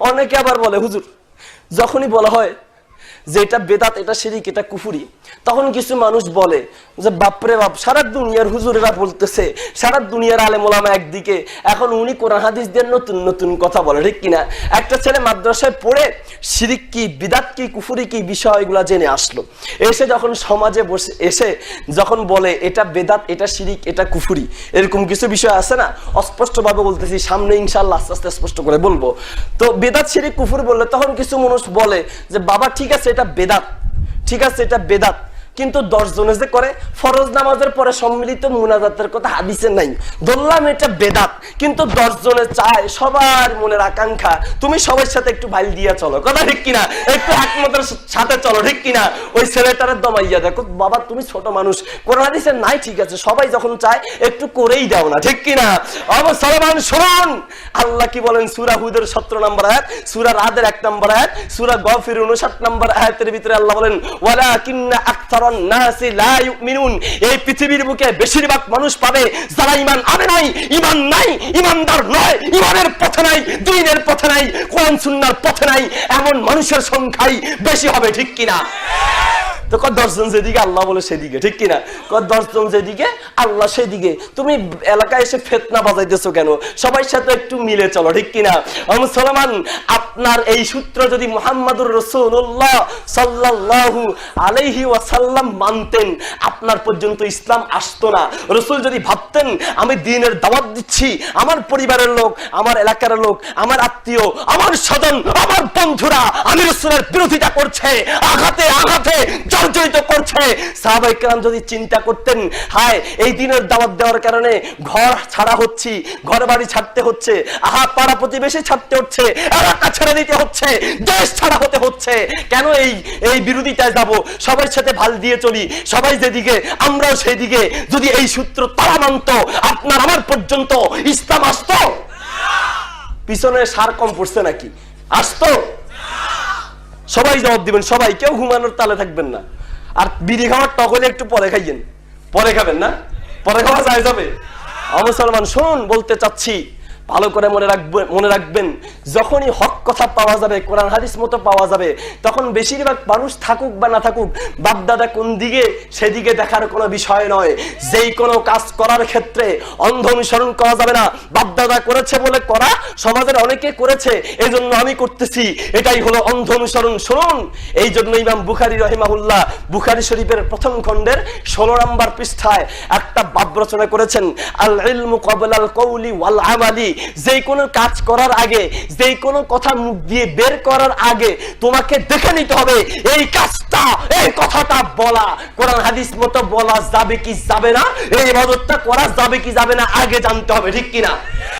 অনেকে আবার বলে হুজুর যখনই বলা হয় যে এটা বেদাত, এটা শিরিক, এটা কুফুরি। তখন কিছু মানুষ বলে যে, বাপরে বাপ, সারা দুনিয়ার হুজুরেরা বলতেছে, সারা দুনিয়ার আলেমোলামা একদিকে। এখন উনি কোরআন হাদিস দিয়ে নতুন নতুন কথা বলে, ঠিক কিনা? একটা ছেলে মাদ্রাসায় পড়ে শিরিক কি, বিদাত কি, কুফুরি কি বিষয়গুলো জেনে আসলো। এসে যখন সমাজে বসে, এসে যখন বলে, এটা বেদাত, এটা শিরিক, এটা কুফুরি, এরকম কিছু বিষয় আছে না? অস্পষ্টভাবে বলতেছি, সামনে ইনশাল্লাহ আস্তে আস্তে স্পষ্ট করে বলব। তো বেদাত, শিরিক, কুফুরি বললে তখন কিছু মানুষ বলে যে, বাবা, ঠিক আছে এটা বেদাত। ঠিক আছে এটা বেদাত। কিন্তু দশ জনে যে করে, ফরজ নামাজের পরে সম্মিলিত মুনাজাতের কথা হাদিসে নাই। ধরলাম এটা বেদাত, কিন্তু দশ জনে চায় সবার মনের আকাঙ্ক্ষা, তুমি সবার সাথে একটু বাইল দিয়া চলো। কথা ঠিক কিনা? একটু একমতের সাথে চলো, ঠিক কিনা? ওই ছেলেটারে দমাইয়া দেখো, বাবা, তুমি ছোট মানুষ, কোরআন হাদিসে নাই, ঠিক আছে। সবাই যখন চায়, একটু করেই দাও না, ঠিক কিনা? অবসলমান শোন আল্লাহ কি বলেন? সুরা হুদের সতেরো নম্বর আয়াত, সুরা রাদের এক নম্বর আয়াত, সুরা গফির উনষাট নম্বর আয়াতের ভিতরে আল্লাহ বলেন ওয়ালা কিন্না আক্তারন এই পৃথিবীর বুকে বেশিরভাগ মানুষ পাবে, যারা ঈমান আনে নাই, ঈমান নাই, ঈমানদার নয়, ঈমানের পথে নাই, দ্বীনের পথে নাই, কোরআন সুন্নাহর পথে নাই, এমন মানুষের সংখ্যাই বেশি হবে, ঠিক কিনা? তো কত দশজন যেদিকে আল্লাহ বলে সেদিকে, ঠিক কিনা? কত দশজন যেদিকে আল্লাহ সেদিকে। তুমি এলাকায় এসে ফেতনা বাজাইতেছো কেন? সবাই সাথে একটু মিলে চলো, ঠিক কিনা? মুসলমান, আপনার এই সূত্র যদি মোহাম্মদুর রসুল্লাহ সাল্লাল্লাহু আলাইহি ওয়াসাল্লাম মানতেন, আপনার পর্যন্ত ইসলাম আসতো না। রসুল যদি ভাবতেন, আমি দিনের দাওয়াত দিচ্ছি, আমার পরিবারের লোক, আমার এলাকার লোক, আমার আত্মীয়, আমার স্বজন, আমার বন্ধুরা, আমি রসুলের বিরোধিতা করছে, আঘাতে আঘাতে জর্জরিত করছে। সাহাবাইকরাম যদি চিন্তা করতেন, হায়, এই দিনের দাওয়াত দেওয়ার কারণে ঘর ছাড়া হচ্ছি ঘর বাড়ি ছাড়তে হচ্ছে, আহা, পাড়া প্রতিবেশী ছাড়তে হচ্ছে, এলাকা ছেড়ে দিতে হচ্ছে, দেশ ছাড়া হতে হচ্ছে, কেন এই এই বিরোধিতায় যাব? সবার সাথে ভালো দিয়ে চলি, সবাই যেদিকে, আমরাও সেই দিকে যদি এই সূত্র তারা মানত, আপনার আমার পর্যন্ত ইসলাম আসতো? পিছনে সার কম পড়ছে নাকি? আসতো? সবাই জবাব দিবেন, সবাই। কেউ ঘুমানোর তালে থাকবেন না। আর বিড়ি খাওয়ার টক হলে একটু পরে খাইয়েন। পরে খাবেন না? পরে খাওয়া যায় যাবে। অমুসলমান শোন বলতে চাচ্ছি। ভালো করে মনে রাখবেন মনে রাখবেন, যখনই হক কথা পাওয়া যাবে, কোরআন হাদিস মতো পাওয়া যাবে। তখন বেশিরভাগ মানুষ থাকুক বা না থাকুক, বাপদাদা কোন দিকে, সেদিকে দেখার কোনো বিষয় নয়। যেই কোনো কাজ করার ক্ষেত্রে অন্ধ অনুসরণ করা যাবে না। বাপদাদা করেছে বলে করা সমাজের অনেকে করেছে এই জন্য আমি করতেছি। এটাই হলো অন্ধ অনুসরণ। শুনুন, এই জন্য ইমাম বুখারি রহিমাহুল্লাহ, বুখারি শরীফের প্রথম খণ্ডের ষোলো নম্বর পৃষ্ঠায় একটা বাব রচনা করেছেন আল ইলমু কবলাল কৌলি ওয়াল আমালি যে কোনো কাজ করার আগে যে কোনো কথা মুখ দিয়ে বের করার আগে তোমাকে দেখে নিতে হবে, এই কাজটা, এই কথাটা বলা। কোরআন হাদিস মতো বলা যাবে কি যাবে না, এই ইবাদতটা করা যাবে কি যাবে না, আগে জানতে হবে, ঠিক কিনা?